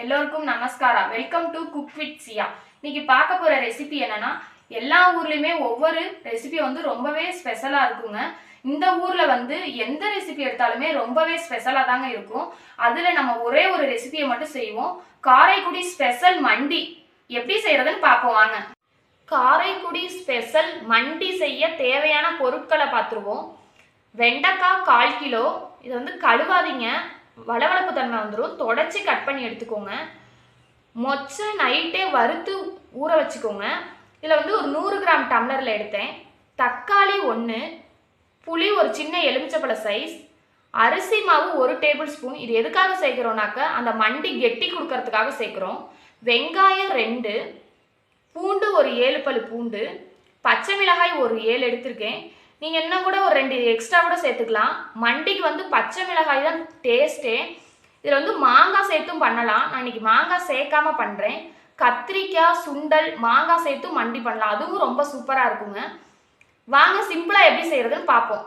எல்லோருக்கும் நமஸ்காரா welcome to cook with Siya இன்னைக்கு பார்க்க போகிற ரெசிபி என்னன்னா எல்லா ஊர்லேயுமே ஒவ்வொரு ரெசிபி வந்து ரொம்பவே ஸ்பெஷலாக இருக்குங்க. இந்த ஊரில் வந்து எந்த ரெசிபி எடுத்தாலுமே ரொம்பவே ஸ்பெஷலாக தாங்க இருக்கும். அதில் நம்ம ஒரே ஒரு ரெசிபியை மட்டும் செய்வோம். காரைக்குடி ஸ்பெஷல் மண்டி. எப்படி செய்கிறதுன்னு பார்ப்போம் வாங்க. காரைக்குடி ஸ்பெஷல் மண்டி செய்ய தேவையான பொருட்களை பார்த்துருவோம். வெண்டைக்காய் கால் கிலோ. இது வந்து கழுவாதீங்க. வளவளப்பு தன்மை வந்துடும் தொடச்சி கட் பண்ணி எடுத்துக்கோங்க. மொச்சை நைட்டே வறுத்து ஊற வச்சுக்கோங்க. இதில் வந்து ஒரு நூறு கிராம் டம்ளரில் எடுத்தேன். தக்காளி ஒன்று புளி ஒரு சின்ன எலுமிச்சப்பழ சைஸ் அரிசி மாவு ஒரு டேபிள் ஸ்பூன். இது எதுக்காக சேர்க்குறோம்னாக்க அந்த மண்டி கெட்டி கொடுக்கறதுக்காக சேர்க்குறோம். வெங்காயம் ரெண்டு பூண்டு ஒரு ஏழு பல் பூண்டு பச்சை மிளகாய் ஒரு ஏழு எடுத்திருக்கேன். நீங்கள் என்ன கூட ஒரு ரெண்டு எக்ஸ்ட்ரா கூட சேர்த்துக்கலாம். மண்டிக்கு வந்து பச்சை மிளகாய் தான் டேஸ்ட்டே இதில் வந்து மாங்காய் சேர்த்தும் பண்ணலாம். நான் இன்னைக்கு மாங்காய் சேர்க்காம பண்ணுறேன் கத்திரிக்காய் சுண்டல் மாங்காய் சேர்த்தும் மண்டி பண்ணலாம். அதுவும் ரொம்ப சூப்பராக இருக்குங்க. வாங்க சிம்பிளாக எப்படி செய்கிறதுன்னு பார்ப்போம்.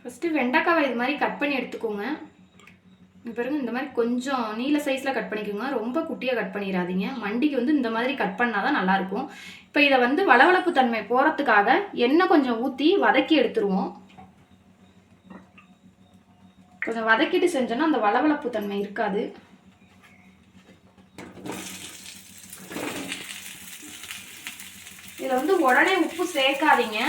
ஃபஸ்ட்டு வெண்டைக்காவை இது மாதிரி கட் பண்ணி எடுத்துக்கோங்க. இங்க பாருங்க இந்த மாதிரி கொஞ்சம் நீல சைஸில் கட் பண்ணிக்கோங்க. ரொம்ப குட்டியாக கட் பண்ணிடாதீங்க மண்டிக்கு வந்து இந்த மாதிரி கட் பண்ணால் தான் நல்லாயிருக்கும். இப்போ இதை வந்து வளவளப்பு தன்மை போகிறதுக்காக எண்ணெய் கொஞ்சம் ஊற்றி வதக்கி எடுத்துருவோம். கொஞ்சம் வதக்கிட்டு செஞ்சோன்னா அந்த வளவளப்பு தன்மை இருக்காது. இதில் வந்து உடனே உப்பு சேர்க்காதீங்க.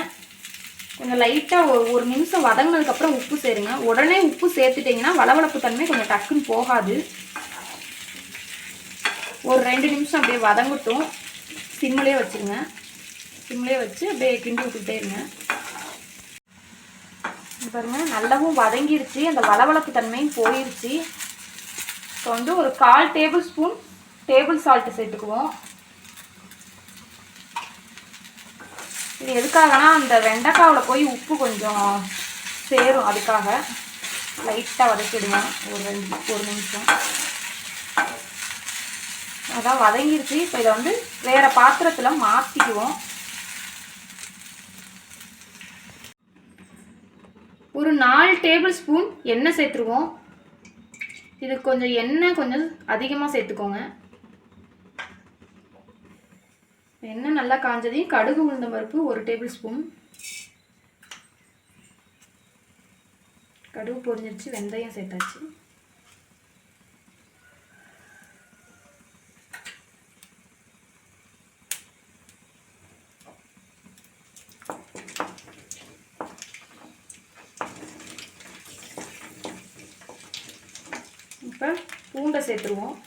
லைட்டாக ஒரு ஒரு நிமிஷம் வதங்கினதுக்கப்புறம் உப்பு சேருங்க. உடனே உப்பு சேர்த்துட்டிங்கன்னா வளவளப்பு தன்மை கொஞ்சம் டக்குன்னு போகாது. ஒரு ரெண்டு நிமிஷம் அப்படியே வதங்கட்டும். சிம்மிலே வச்சுருங்க. சிம்மிலே வச்சு அப்படியே கிண்டி விட்டுட்டே இருங்க. பாருங்க நல்லாவும் வதங்கிருச்சு. அந்த வளவளப்பு தன்மையும் போயிருச்சு. இப்போ வந்து ஒரு கால் டேபிள் ஸ்பூன் டேபிள் சால்ட்டு சேர்த்துக்குவோம். இது எதுக்காகனா அந்த வெண்டைக்காவில் போய் உப்பு கொஞ்சம் சேரும் அதுக்காக. லைட்டாக வதக்கிடுங்க ஒரு ரெண்டு ஒரு நிமிஷம். அதான் வதங்கிருச்சு. இப்போ இதை வந்து வேறு பாத்திரத்தில் மாற்றிக்குவோம் ஒரு நாலு டேபிள் ஸ்பூன் எண்ணெய் சேர்த்துருவோம். இது கொஞ்சம் எண்ணெய் கொஞ்சம் அதிகமாக சேர்த்துக்கோங்க. எண்ணெய் நல்லா காஞ்சதையும் கடுகு உளுந்த பருப்பு ஒரு டேபிள் ஸ்பூன். கடுகு பொரிஞ்சிருச்சு வெந்தயம் சேர்த்தாச்சு. இப்போ பூண்டை சேர்த்துருவோம்.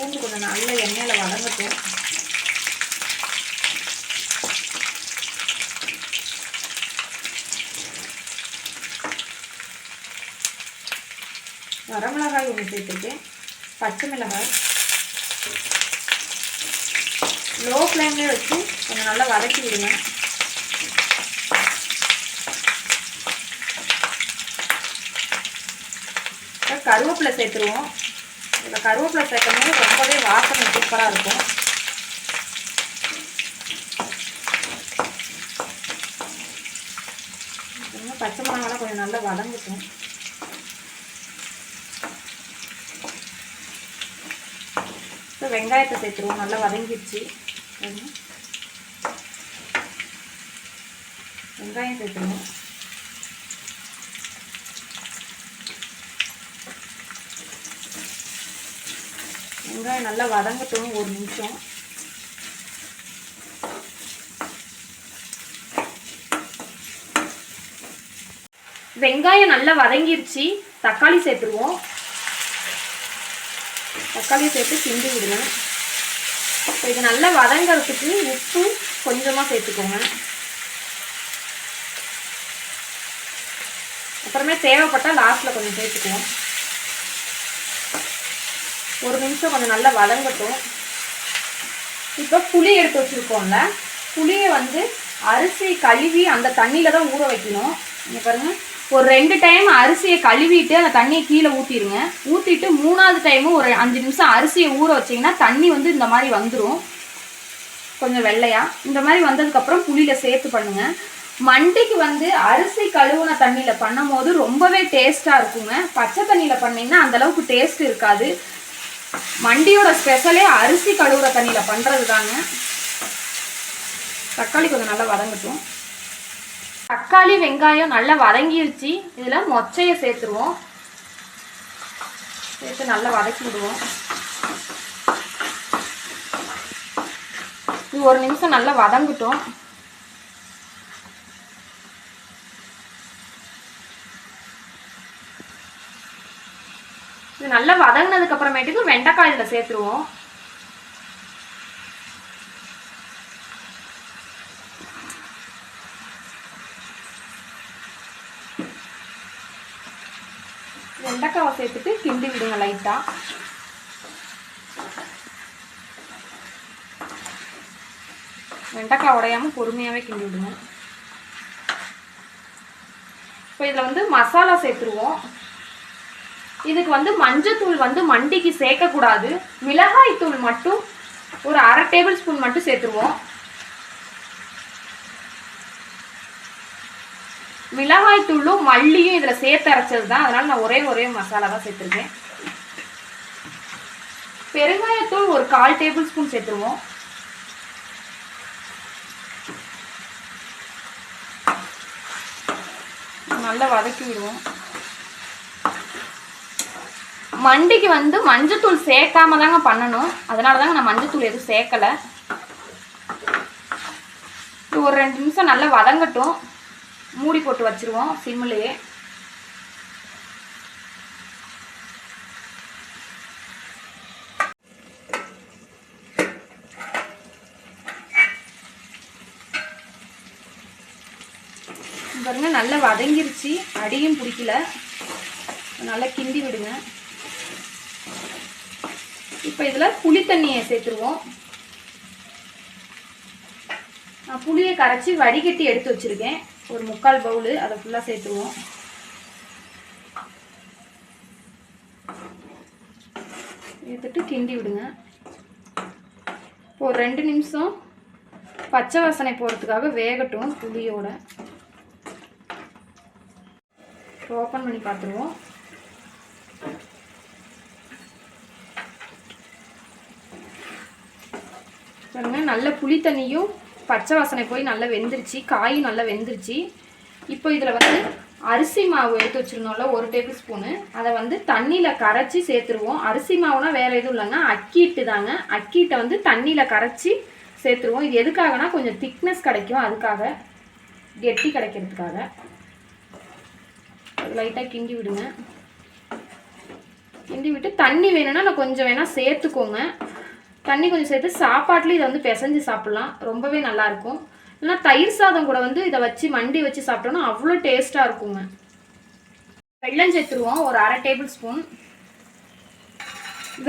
பூண்டு கொஞ்சம் நல்ல எண்ணெயில் வதங்கட்டும். வரமிளகாய் ஒன்று சேர்த்துருக்கேன். பச்சை மிளகாய். லோ ஃப்ளேம்லேயே வச்சு கொஞ்சம் நல்லா வதக்கி விடுங்க. இப்போ கருவேப்பிலை சேர்த்துருவோம். இதில் கருவேப்பிலை சேர்க்கும்போது ரொம்பவே வாசனை சூப்பராக இருக்கும். இன்னும் பச்சை மிளகாலாம் கொஞ்சம் நல்லா வதங்கட்டும். இப்போ வெங்காயத்தை சேர்த்துருவோம் நல்லா வதங்கிடுச்சு. வெங்காயம் சேர்த்துருவோம். வெங்காயம் நல்லா வதங்கட்டும் ஒரு நிமிஷம். வெங்காயம் நல்லா வதங்கிருச்சு. தக்காளி சேர்த்துருவோம். தக்காளி சேர்த்து கிண்டி விடுவேன் இப்போ இது நல்லா வதங்கிறதுக்கு உப்பு கொஞ்சமாக சேர்த்துக்கோங்க. அப்புறமே தேவைப்பட்டால் லாஸ்ட்டில் கொஞ்சம் சேர்த்துக்குவோம். ஒரு நிமிஷம் கொஞ்சம் நல்லா வதங்கட்டும். இப்போ புளி எடுத்து வச்சுருக்கோம்ல புளியை வந்து அரிசி கழுவி அந்த தண்ணியில் தான் ஊற வைக்கணும். இங்கே பாருங்கள் ஒரு ரெண்டு டைம் அரிசியை கழுவிட்டு அந்த தண்ணியை கீழே ஊற்றிடுங்க ஊற்றிட்டு மூணாவது டைமும் ஒரு அஞ்சு நிமிஷம் அரிசியை ஊற வச்சிங்கன்னா தண்ணி வந்து இந்த மாதிரி வந்துடும் கொஞ்சம் வெள்ளையாக இந்த மாதிரி வந்ததுக்கப்புறம் புளியில் சேர்த்து பண்ணுங்க. மண்டிக்கு வந்து அரிசி கழுவுன தண்ணியில் பண்ணும் போது ரொம்பவே டேஸ்ட்டாக இருக்குங்க. பச்சை தண்ணியில் பண்ணிங்கன்னா அந்த அளவுக்கு டேஸ்ட் இருக்காது. மண்டியோட ஸ்பெஷலே அரிசி கழுவுற தண்ணியில் பண்ணுறது தாங்க தக்காளி கொஞ்சம் நல்லா வதங்கட்டும். தக்காளி வெங்காயம் நல்லா வதங்கிருச்சு. இதில் மொச்சையை சேர்த்துருவோம். சேர்த்து நல்லா வதக்கி விடுவோம். இது ஒரு நிமிஷம் நல்லா வதங்கட்டும். இது நல்லா வதங்கினதுக்கு அப்புறமேட்டுக்கு வெண்டைக்காய் இதில் சேர்த்துருவோம். வெண்டைக்காவை சேர்த்துட்டு கிண்டி விடுங்க லைட்டாக வெண்டைக்காய் உடையாம பொறுமையாகவே கிண்டி விடுங்க. இப்போ இதில் வந்து மசாலா சேர்த்துருவோம். இதுக்கு வந்து மஞ்சத்தூள் வந்து மண்டிக்கு சேர்க்கக்கூடாது. மிளகாய் தூள் மட்டும் ஒரு அரை டேபிள் ஸ்பூன் மட்டும் சேர்த்துருவோம். மிளகாய் தூளும் மல்லியும் இதில் சேர்த்து அரைச்சது தான் அதனால் நான் ஒரே ஒரே மசாலா தான் சேர்த்துருக்கேன். பெருங்காயத்தூள் ஒரு கால் டேபிள் ஸ்பூன் சேர்த்துருவோம். நல்லா வதக்கி விடுவோம் மண்டிக்கு வந்து மஞ்சத்தூள் சேர்க்காம தாங்க பண்ணணும். அதனால தாங்க நான் மஞ்சத்தூள் எதுவும் சேர்க்கலை. ஒரு ரெண்டு நிமிஷம் நல்லா வதங்கட்டும். மூடி போட்டு வச்சுருவோம் சிம்மிலேயே. பாருங்க நல்லா வதங்கிருச்சு. அடியும் பிடிக்கல. நல்லா கிண்டி விடுங்க. இப்போ இதில் புளி தண்ணியை சேர்த்துருவோம். நான் புளியை கரைச்சி வடிகட்டி எடுத்து வச்சுருக்கேன். ஒரு முக்கால் பவுலு அதை ஃபுல்லாக சேர்த்துருவோம். எடுத்துட்டு கிண்டி விடுங்க. இப்போ ஒரு ரெண்டு நிமிஷம் பச்சை வாசனை போகிறதுக்காக வேகட்டும் புளியோட. ஓப்பன் பண்ணி பார்த்துருவோம். பாருங்கள் நல்ல புளி தண்ணியும் பச்சை வாசனை போய் நல்லா வெந்துருச்சு காயும் நல்லா வெந்துருச்சு. இப்போ இதில் வந்து அரிசி மாவு எடுத்து வச்சுருந்தோம்ல ஒரு டேபிள் ஸ்பூனு. அதை வந்து தண்ணியில் கரைச்சி சேர்த்துருவோம். அரிசி மாவுனா வேறு எதுவும் இல்லைங்க அக்கீட்டு தாங்க. அக்கீட்டை வந்து தண்ணியில் கரைச்சி சேர்த்துருவோம். இது எதுக்காகனா கொஞ்சம் திக்னஸ் கிடைக்கும். அதுக்காக கெட்டி கிடைக்கிறதுக்காக. லைட்டாக கிண்டி விடுங்க. கிண்டி விட்டு தண்ணி வேணும்னா நான் கொஞ்சம் வேணால் சேர்த்துக்கோங்க. தண்ணி கொஞ்சம் சேர்த்து சாப்பாட்டுல இதை வந்து பிசைஞ்சு சாப்பிட்லாம். ரொம்பவே நல்லா இருக்கும் இல்லைன்னா தயிர் சாதம் கூட வந்து இதை வச்சு மண்டி வச்சு சாப்பிட்டோம்னா அவ்வளோ டேஸ்ட்டாக இருக்குங்க. வெள்ளம் சேர்த்துருவோம். ஒரு அரை டேபிள் ஸ்பூன்.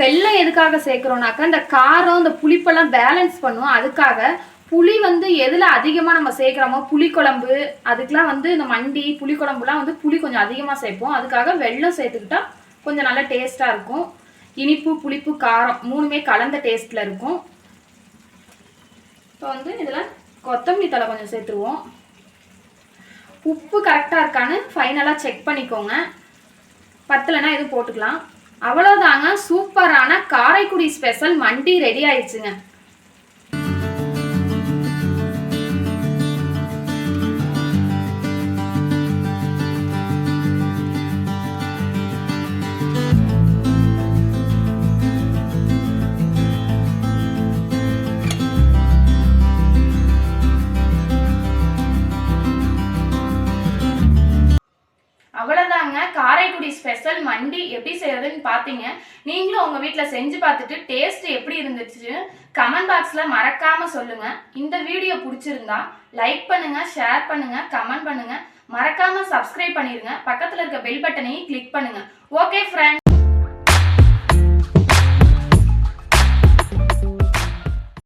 வெல்லம் எதுக்காக சேர்க்குறோம்னாக்கா இந்த காரம் இந்த புளிப்பெல்லாம் பேலன்ஸ் பண்ணுவோம் அதுக்காக புளி வந்து எதில் அதிகமாக நம்ம சேர்க்குறோமோ புளிக்குழம்பு அதுக்கெலாம் வந்து இந்த மண்டி புளிக்குழம்புலாம் வந்து புளி கொஞ்சம் அதிகமாக சேர்ப்போம். அதுக்காக வெள்ளம் சேர்த்துக்கிட்டா கொஞ்சம் நல்லா டேஸ்ட்டாக இருக்கும். இனிப்பு புளிப்பு காரம் மூணுமே கலந்த டேஸ்ட்டில் இருக்கும். இப்போ வந்து இதில் கொத்தமல்லி தழை கொஞ்சம் சேர்த்துருவோம். உப்பு கரெக்டாக இருக்கான்னு ஃபைனலாக செக் பண்ணிக்கோங்க. பத்தலைன்னா எதுவும் போட்டுக்கலாம். அவ்வளோதாங்க சூப்பரான காரைக்குடி ஸ்பெஷல் மண்டி ரெடி ஆயிடுச்சுங்க. எப்படி செய்யறதுன்னு பார்த்தீங்க நீங்களும் உங்கள் வீட்டில் செஞ்சு பார்த்துட்டு டேஸ்ட் எப்படி இருந்துச்சு கமெண்ட் பாக்ஸில் மறக்காம சொல்லுங்க. இந்த வீடியோ பிடிச்சிருந்தா லைக் பண்ணுங்க ஷேர் பண்ணுங்க கமெண்ட் பண்ணுங்க. மறக்காம சப்ஸ்கிரைப் பண்ணிடுங்க பக்கத்தில் இருக்க பெல் பட்டனையும் கிளிக் பண்ணுங்க. Okay friend